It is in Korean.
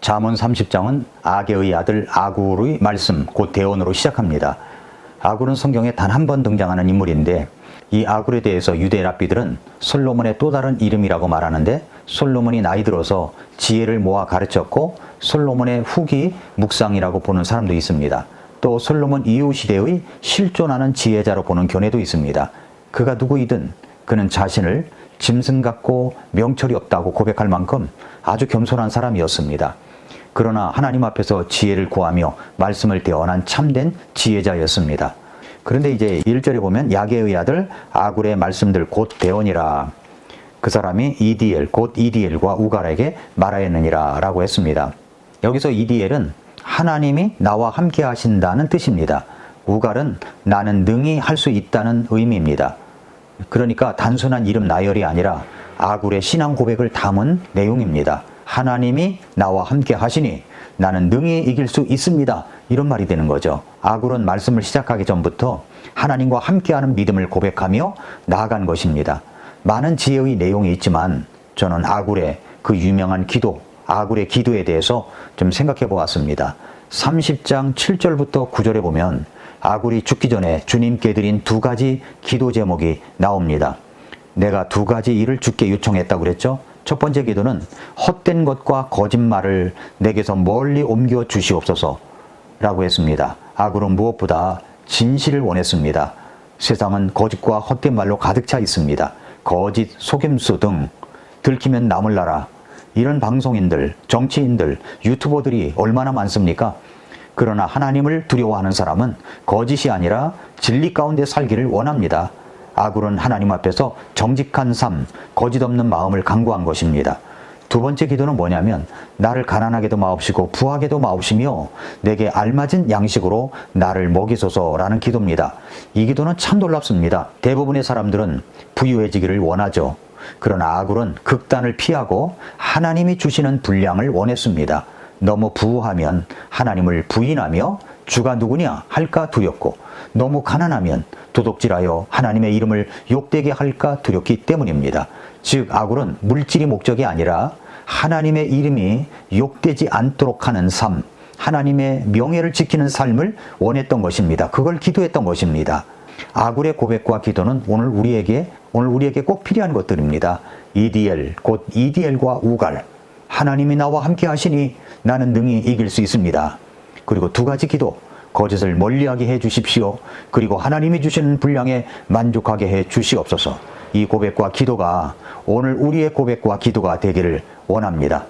잠언 30장은 아게의 아들 아굴의 말씀 곧 대언으로 시작합니다. 아굴은 성경에 단 한 번 등장하는 인물인데 이 아굴에 대해서 유대 랍비들은 솔로몬의 또 다른 이름이라고 말하는데 솔로몬이 나이 들어서 지혜를 모아 가르쳤고 솔로몬의 후기 묵상이라고 보는 사람도 있습니다. 또 솔로몬 이후 시대의 실존하는 지혜자로 보는 견해도 있습니다. 그가 누구이든 그는 자신을 짐승 같고 명철이 없다고 고백할 만큼 아주 겸손한 사람이었습니다. 그러나 하나님 앞에서 지혜를 구하며 말씀을 대언한 참된 지혜자였습니다. 그런데 이제 1절에 보면 야게의 아들 아굴의 말씀들 곧 대언이라 그 사람이 이디엘 곧 이디엘과 우갈에게 말하였느니라 라고 했습니다. 여기서 이디엘은 하나님이 나와 함께 하신다는 뜻입니다. 우갈은 나는 능히 할 수 있다는 의미입니다. 그러니까 단순한 이름 나열이 아니라 아굴의 신앙 고백을 담은 내용입니다. 하나님이 나와 함께 하시니 나는 능히 이길 수 있습니다. 이런 말이 되는 거죠. 아굴은 말씀을 시작하기 전부터 하나님과 함께하는 믿음을 고백하며 나아간 것입니다. 많은 지혜의 내용이 있지만 저는 아굴의 그 유명한 기도, 아굴의 기도에 대해서 좀 생각해 보았습니다. 30장 7절부터 9절에 보면 아굴이 죽기 전에 주님께 드린 두 가지 기도 제목이 나옵니다. 내가 두 가지 일을 주께 요청했다고 그랬죠. 첫 번째 기도는 헛된 것과 거짓말을 내게서 멀리 옮겨 주시옵소서 라고 했습니다. 아굴은 무엇보다 진실을 원했습니다. 세상은 거짓과 헛된 말로 가득 차 있습니다. 거짓, 속임수 등 들키면 남을 나라 이런 방송인들, 정치인들, 유튜버들이 얼마나 많습니까? 그러나 하나님을 두려워하는 사람은 거짓이 아니라 진리 가운데 살기를 원합니다. 아굴은 하나님 앞에서 정직한 삶, 거짓 없는 마음을 강구한 것입니다. 두 번째 기도는 뭐냐면 나를 가난하게도 마옵시고 부하게도 마옵시며 내게 알맞은 양식으로 나를 먹이소서라는 기도입니다. 이 기도는 참 놀랍습니다. 대부분의 사람들은 부유해지기를 원하죠. 그러나 아굴은 극단을 피하고 하나님이 주시는 분량을 원했습니다. 너무 부유하면 하나님을 부인하며 주가 누구냐 할까 두렵고 너무 가난하면 도둑질하여 하나님의 이름을 욕되게 할까 두렵기 때문입니다. 즉 아굴은 물질이 목적이 아니라 하나님의 이름이 욕되지 않도록 하는 삶, 하나님의 명예를 지키는 삶을 원했던 것입니다. 그걸 기도했던 것입니다. 아굴의 고백과 기도는 오늘 우리에게 오늘 우리에게 꼭 필요한 것들입니다. 이디엘 곧 이디엘과 우갈 하나님이 나와 함께 하시니 나는 능히 이길 수 있습니다. 그리고 두 가지 기도 거짓을 멀리하게 해 주십시오. 그리고 하나님이 주시는 분량에 만족하게 해 주시옵소서. 이 고백과 기도가 오늘 우리의 고백과 기도가 되기를 원합니다.